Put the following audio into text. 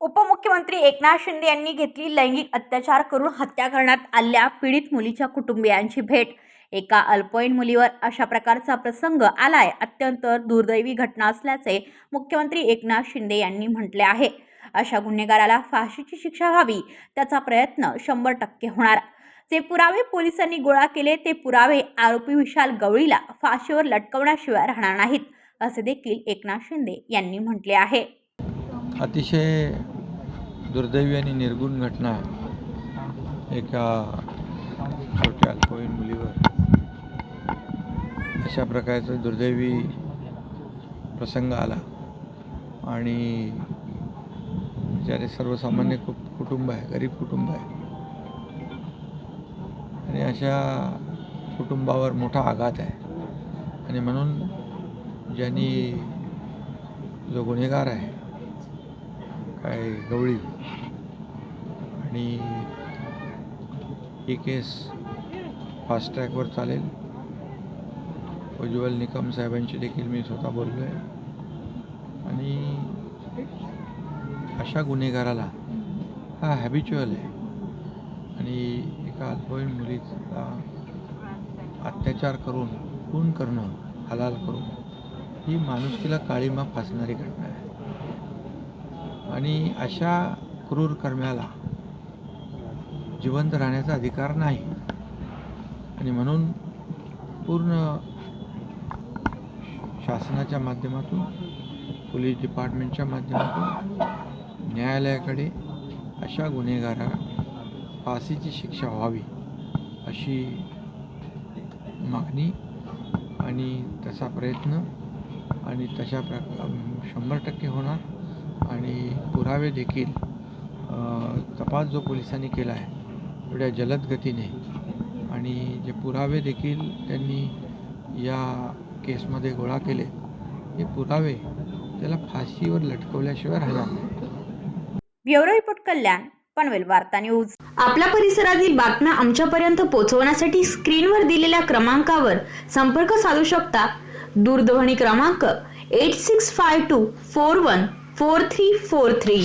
उपमुख्यमंत्री एकनाथ शिंदे यांनी घेतली लैंगिक अत्याचार करून हत्या करण्यात आल्या पीडित मुलीच्या कुटुंबियांची भेट. एका अल्पवयीन मुलीवर अशा प्रकारचा प्रसंग आलाय अत्यंत दुर्दैवी घटना असल्याचे मुख्यमंत्री एकनाथ शिंदे यांनी म्हटले आहे. अशा गुन्हेगाराला फाशीची शिक्षा व्हावी त्याचा प्रयत्न शंभर टक्के होणार. जे पुरावे पोलिसांनी गोळा केले ते पुरावे आरोपी विशाल गवळीला फाशीवर लटकवण्याशिवाय राहणार नाहीत असे देखील एकनाथ शिंदे यांनी म्हटले आहे. अतिशय दुर्दैवी आणि निर्गुण घटना एका छोट्या अल्पवयीन मुलीवर. अशा प्रकारचा दुर्दैवी प्रसंग आला. आणि ज्याने सर्वसामान्य कु कुटुंब आहे गरीब कुटुंब आहे. आणि अशा कुटुंबावर मोठा आघात आहे. आणि म्हणून ज्यांनी जो गुन्हेगार आहे काय गवळी. आणि ही केस फास्ट ट्रॅकवर चालेल. उज्ज्वल निकम साहेबांशी देखील मी स्वतः बोललो आहे आणि अशा गुन्हेगाराला हा हॅबिच्युअल आहे. आणि एका अल्पवयीन मुलीचा अत्याचार करून खून करणं हलाल करून ही माणुसकीला काळीमा फासणारी घटना आहे. आणि अशा क्रूर कर्म्याला जिवंत राहण्याचा अधिकार नाही. आणि म्हणून पूर्ण शासनाच्या माध्यमातून पोलीस डिपार्टमेंटच्या माध्यमातून न्यायालयाकडे अशा गुन्हेगारा फाशीची शिक्षा व्हावी अशी मागणी आणि तसा प्रयत्न आणि तशा प्र शंभर टक्के होणार आणि पुरावे देखील तपास जो पोलिसांनी केला आहे एवढ्या जलद गतीने आणि जे पुरावे देखील त्यांनी या केसमध्ये गोळा केले हे पुरावे त्याला फाशीवर लटकवल्याशिवाय राहणार नाही. ब्युरो रिपोर्ट कल्याण पनवेल वार्ता न्यूज. आपल्या परिसरातील बातम्या आमच्यापर्यंत पोहोचवण्यासाठी स्क्रीनवर दिलेल्या क्रमांकावर संपर्क साधू शकता. दूरध्वनी क्रमांक eight six five two four one four three four three.